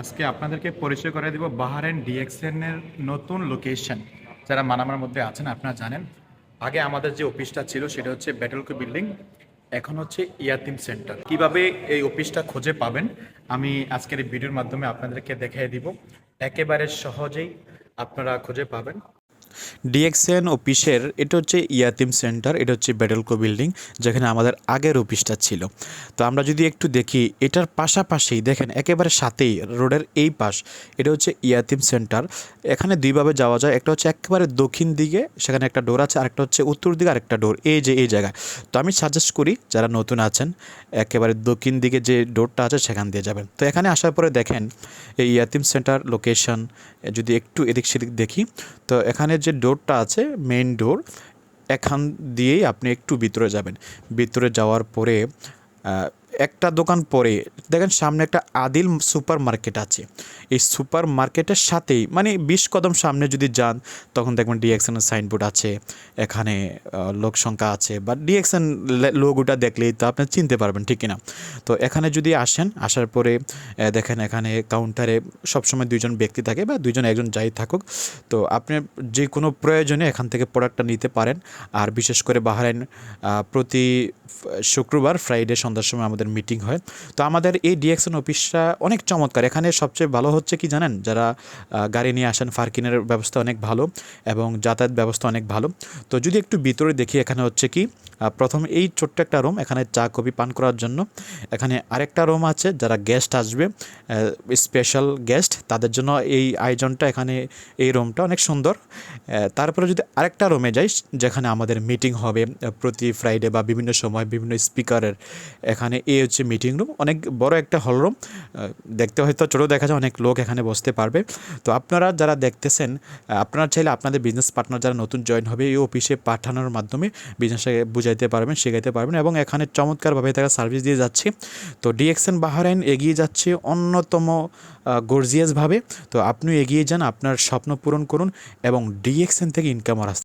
আজকে আপনাদেরকে পরিচয় করে দিব বাহারেন ডিএক্সএনের নতুন লোকেশন যারা মানামার মধ্যে আছেন, আপনারা জানেন, আগে আমাদের যে অফিসটা ছিল সেটা হচ্ছে ব্যাটেলকো বিল্ডিং এখন হচ্ছে ইয়াতিম সেন্টার কীভাবে এই অফিসটা খুঁজে পাবেন, আমি আজকের এই ভিডিওর মাধ্যমে আপনাদেরকে দেখিয়ে দিব। একেবারে সহজেই আপনারা খুঁজে পাবেন। ডিএক্সএন অফিসের এটা হচ্ছে ইয়াতিম সেন্টার, এটা হচ্ছে বেডেলকো বিল্ডিং, যেখানে আমাদের আগের অফিসটা ছিল। তো আমরা যদি একটু দেখি, এটার পাশাপাশি দেখেন, একেবারে সাথেই রোডের এই পাশ, এটা হচ্ছে ইয়াতিম সেন্টার। এখানে দুইভাবে যাওয়া যায়, একটা হচ্ছে একেবারে দক্ষিণ দিকে, সেখানে একটা ডোর আছে, আরেকটা হচ্ছে উত্তর দিকে, আরেকটা ডোর, এই যে এই জায়গায়। তো আমি সাজেস্ট করি, যারা নতুন আছেন, একেবারে দক্ষিণ দিকে যে ডোরটা আছে, সেখান দিয়ে যাবেন। তো এখানে আসার পরে দেখেন, এই ইয়াতিম সেন্টার লোকেশন যদি একটু এদিক সেদিক দেখি, তো এখানে যে ডোরটা আছে মেইন ডোর এখান দিয়েই আপনি একটু ভিতরে যাবেন। ভিতরে যাওয়ার পরে একটা দোকান পরে দেখেন সামনে একটা আদিল সুপার মার্কেট আছে। এই সুপার মার্কেটের সাথেই মানে বিশ কদম সামনে যদি যান তখন দেখবেন ডিএক্সএনের সাইনবোর্ড আছে এখানে লোক সংখ্যা আছে বা ডিএক্সএন লোগোটা দেখলেই তো আপনি চিনতে পারবেন ঠিক কিনা? তো এখানে যদি আসেন আসার পরে দেখেন এখানে কাউন্টারে সবসময় দুইজন ব্যক্তি থাকে বা দুইজন একজন যাই থাকুক তো আপনি যে কোনো প্রয়োজনে এখান থেকে প্রোডাক্টটা নিতে পারেন। আর বিশেষ করে বাহারাইন আহ, প্রতি শুক্রবার ফ্রাইডে সন্ধ্যার সময় আমাদের মিটিং হয়। তো আমাদের এই ডিএক্সএন অফিসটা অনেক চমৎকার। এখানে সবচেয়ে ভালো হচ্ছে কি জানেন? যারা গাড়ি নিয়ে আসেন পার্কিংয়ের ব্যবস্থা অনেক ভালো এবং যাতায়াত ব্যবস্থা অনেক ভালো। তো যদি একটু ভিতরে দেখি, এখানে হচ্ছে কি প্রথম এই ছোট্ট একটা রুম এখানে চা, কফি, পান করার জন্য। এখানে আরেকটা রুম আছে যারা গেস্ট আসবে স্পেশাল গেস্ট তাদের জন্য এই আয়োজনটা এখানে, এই রুমটা অনেক সুন্দর। তারপরে যদি আরেকটা রুমে যাই, যেখানে আমাদের মিটিং হবে প্রতি ফ্রাইডে বা বিভিন্ন সময় বিভিন্ন স্পিকারের এখানে এই হচ্ছে মিটিং রুম অনেক বড় একটা হল রুম দেখতে হয়তো ছোটো দেখা যায়, অনেক লোক এখানে বসতে পারবে। তো আপনারা যারা দেখতেছেন আপনারা চাইলে আপনাদের বিজনেস পার্টনার যারা নতুন জয়েন হবে, এই অফিসে পাঠানোর মাধ্যমে বিজনেসে বুঝাইতে পারবেন, শেখাইতে পারবেন এবং এখানে চমৎকারভাবে তারা সার্ভিস দিয়ে যাচ্ছে। তো ডিএক্সএন বাহারাইন এগিয়ে যাচ্ছে অন্যতম গর্জিয়াসভাবে তো আপনি এগিয়ে যান, আপনার স্বপ্ন পূরণ করুন এবং ডিএক্সএন থেকে ইনকাম রাস্তা